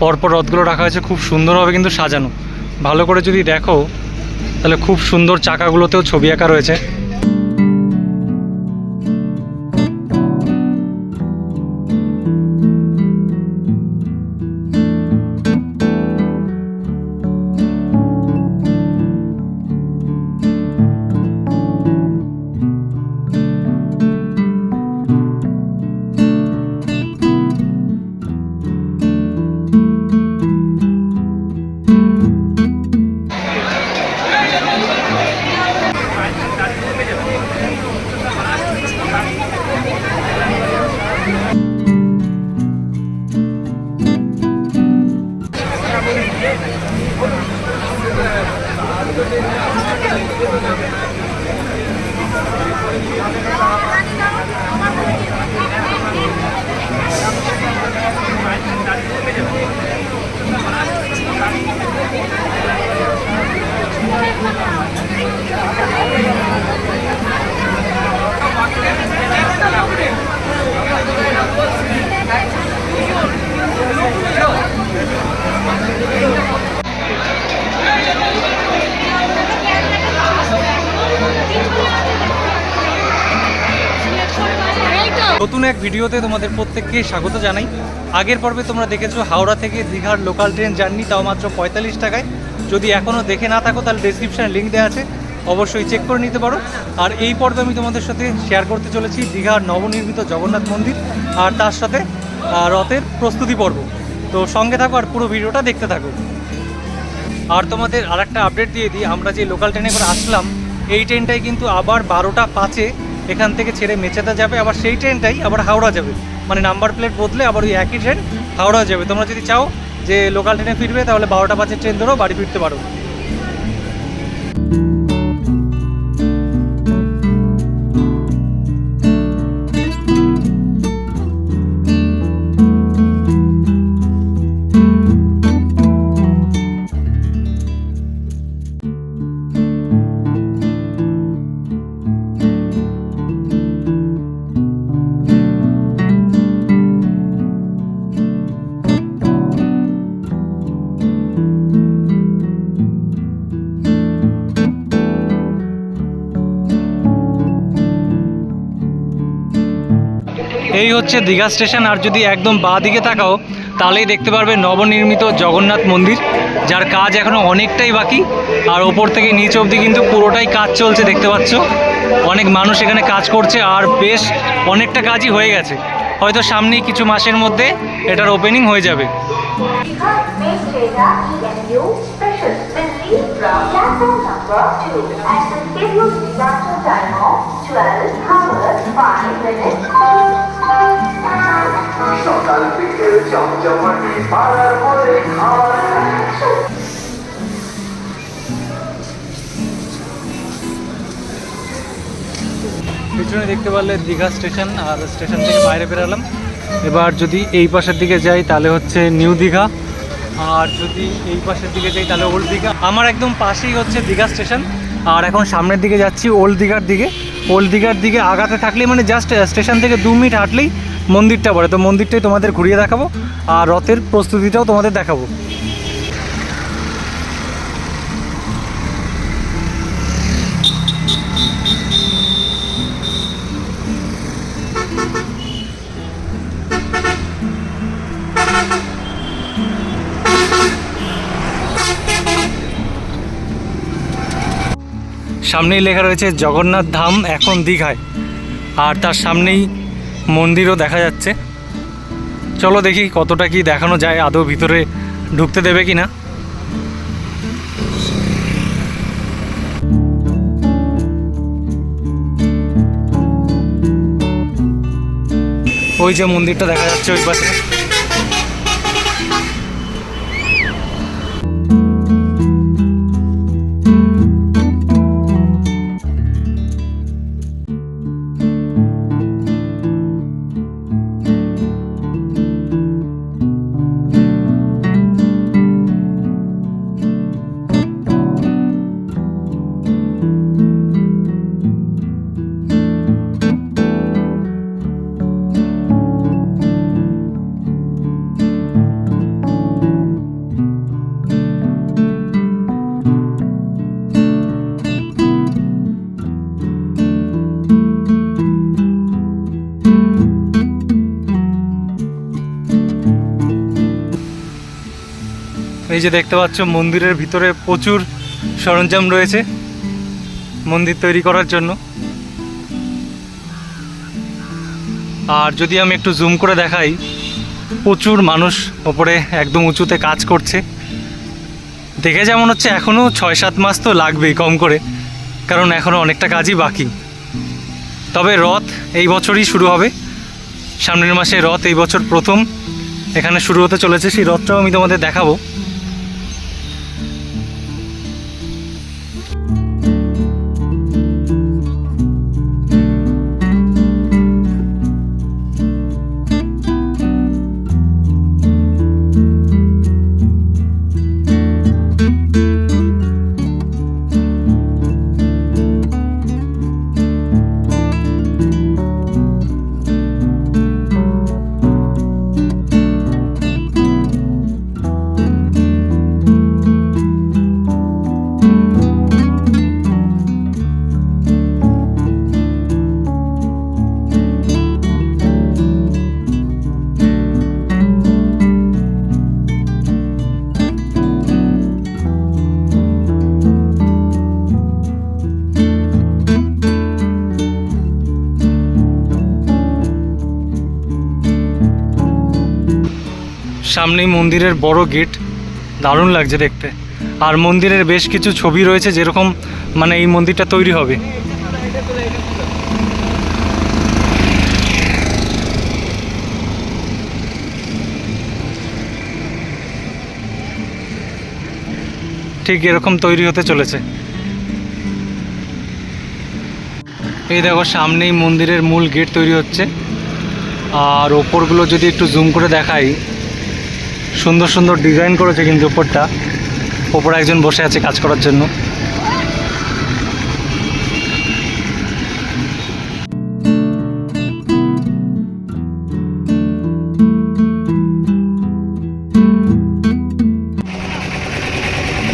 পরপর রথগুলো রাখা হয়েছে, খুব সুন্দরভাবে কিন্তু সাজানো। ভালো করে যদি দেখো, তাহলে খুব সুন্দর চাকাগুলোতেও ছবি আঁকা রয়েছে। নতুন এক ভিডিওতে তোমাদের প্রত্যেককে স্বাগত জানাই। আগের পর্বে তোমরা দেখেছ হাওড়া থেকে দীঘার লোকাল ট্রেন জার্নি তাও মাত্র পঁয়তাল্লিশ টাকায়। যদি এখনও দেখে না থাকো, তাহলে ডিসক্রিপশানে লিঙ্ক দেওয়া আছে। অবশ্যই চেক করে নিতে পারো। আর এই পর্বে আমি তোমাদের সাথে শেয়ার করতে চলেছি দীঘার নবনির্মিত জগন্নাথ মন্দির আর তার সাথে রথের প্রস্তুতি পর্ব। তো সঙ্গে থাকো আর পুরো ভিডিওটা দেখতে থাকো। আর তোমাদের আর একটা আপডেট দিয়ে দিই, আমরা যে লোকাল ট্রেনে করে আসলাম, এই ট্রেনটাই কিন্তু আবার বারোটা পাঁচে এখান থেকে ছেড়ে মেচেদা যাবে, আবার সেই ট্রেনটাই আবার হাওড়া যাবে। মানে নাম্বার প্লেট বদলে আবার ওই একই ট্রেন হাওড়া যাবে। তোমরা যদি চাও যে লোকাল ট্রেনে ফিরবে, তাহলে বারোটা পাঁচের ট্রেন ধরো, বাড়ি ফিরতে পারো। এই হচ্ছে দীঘা স্টেশন, আর যদি একদম বাঁ দিকে তাকাও, তাহলেই দেখতে পারবে নবনির্মিত জগন্নাথ মন্দির, যার কাজ এখনও অনেকটাই বাকি, আর ওপর থেকে নিচ অবধি কিন্তু পুরোটাই কাজ চলছে, দেখতে পাচ্ছ? অনেক মানুষ এখানে কাজ করছে, আর বেশ অনেকটা কাজই হয়ে গেছে। হয়তো সামনেই কিছু মাসের মধ্যে এটার ওপেনিং হয়ে যাবে। পিছনে দেখতে পারলে দীঘা স্টেশন আর স্টেশন থেকে বাইরে বেরোলাম এবার যদি এই পাশের দিকে যাই, তাহলে হচ্ছে নিউ দীঘা। আর যদি এই পাশের দিকে যাই, তাহলে ওল্ড দীঘা। আমার একদম পাশেই হচ্ছে দীঘা স্টেশন। আর এখন সামনের দিকে যাচ্ছি ওল্ড দীঘার দিকে। ওল্ড দীঘার দিকে আগাতে থাকলেই মানে জাস্ট স্টেশন থেকে দু মিনিট হাঁটলেই মন্দিরটা পড়ে। তো মন্দিরটাই তোমাদের ঘুরিয়ে দেখাবো। আর রথের প্রস্তুতিটাও তোমাদের দেখাবো। সামনেই লেখা রয়েছে জগন্নাথ ধাম, এখন দীঘায়। আর তার সামনেই মন্দিরও দেখা যাচ্ছে। চলো দেখি কতটা কি দেখানো যায়, আদৌ ভিতরে ঢুকতে দেবে কি না ওই যে মন্দিরটা দেখা যাচ্ছে ওই পাশে। এই যে দেখতে পাচ্ছ, মন্দিরের ভিতরে প্রচুর সরঞ্জাম রয়েছে মন্দির তৈরি করার জন্য। আর যদি আমি একটু জুম করে দেখাই, প্রচুর মানুষ ওপরে একদম উঁচুতে কাজ করছে। দেখে যেমন হচ্ছে এখনও ছয় সাত মাস তো লাগবেই কম করে, কারণ এখনও অনেকটা কাজই বাকি। তবে রথ এই বছরই শুরু হবে। সামনের মাসে রথ এই বছর প্রথম। এখানে শুরু হতে চলেছে, সেই রথটাও আমি তোমাদের দেখাবো। সামনেই মন্দিরের বড় গেট। দারুণ লাগছে দেখতে। আর মন্দিরের বেশ কিছু ছবি রয়েছে যেরকম মানে এই মন্দিরটা তৈরি হবে। ঠিক এরকম তৈরি হতে চলেছে। এই দেখো, সামনেই মন্দিরের মূল গেট তৈরি হচ্ছে। আর ওপরগুলো যদি একটু জুম করে দেখাই সুন্দর সুন্দর ডিজাইন করেছে কিন্তু ওপরটা ওপরে একজন বসে আছে কাজ করার জন্য।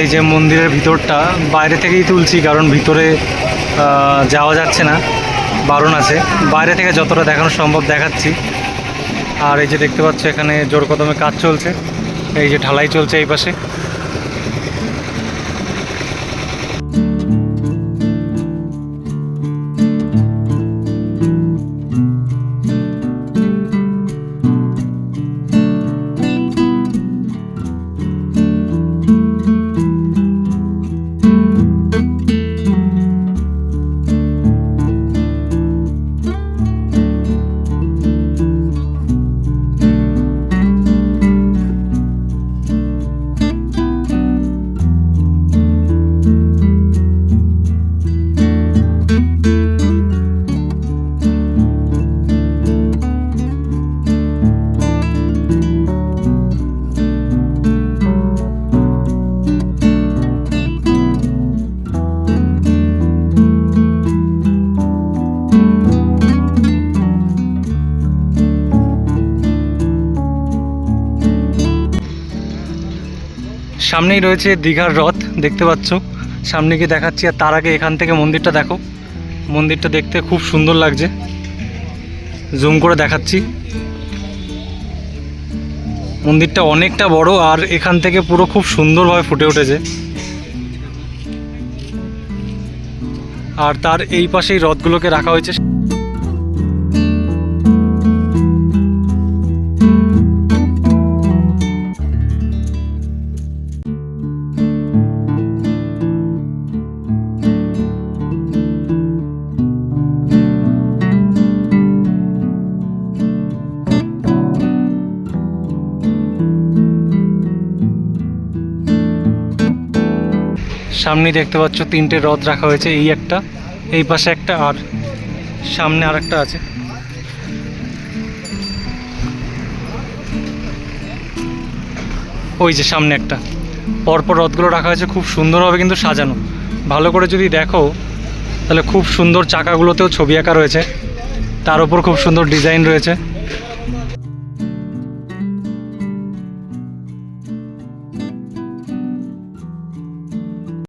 এই যে মন্দিরের ভিতরটা, বাইরে থেকেই তুলছি কারণ ভিতরে যাওয়া যাচ্ছে না। বারণ আছে। বাইরে থেকে যতটা দেখানো সম্ভব দেখাচ্ছি। আর এই যে দেখতে পাচ্ছ এখানে জোর কদমে কাজ চলছে। এই যে ঢালাই চলছে এই পাশে। সামনেই রয়েছে দীঘার রথ, দেখতে পাচ্ছ। সামনে গিয়ে দেখাচ্ছি, আর তার আগে এখান থেকে মন্দিরটা দেখো। মন্দিরটা দেখতে খুব সুন্দর লাগছে। জুম করে দেখাচ্ছি। মন্দিরটা অনেকটা বড়, আর এখান থেকে পুরো খুব সুন্দরভাবে ফুটে উঠেছে। আর তার এই পাশেই রথগুলোকে রাখা হয়েছে। সামনেই দেখতে পাচ্ছ তিনটে রথ রাখা হয়েছে, এই একটা, এই পাশে একটা, আর সামনে আর একটা আছে। ওই যে সামনে একটা। পরপর রথগুলো রাখা হয়েছে, খুব সুন্দরভাবে কিন্তু সাজানো। ভালো করে যদি দেখো, তাহলে খুব সুন্দর চাকাগুলোতেও ছবি আঁকা রয়েছে। তার উপর খুব সুন্দর ডিজাইন রয়েছে।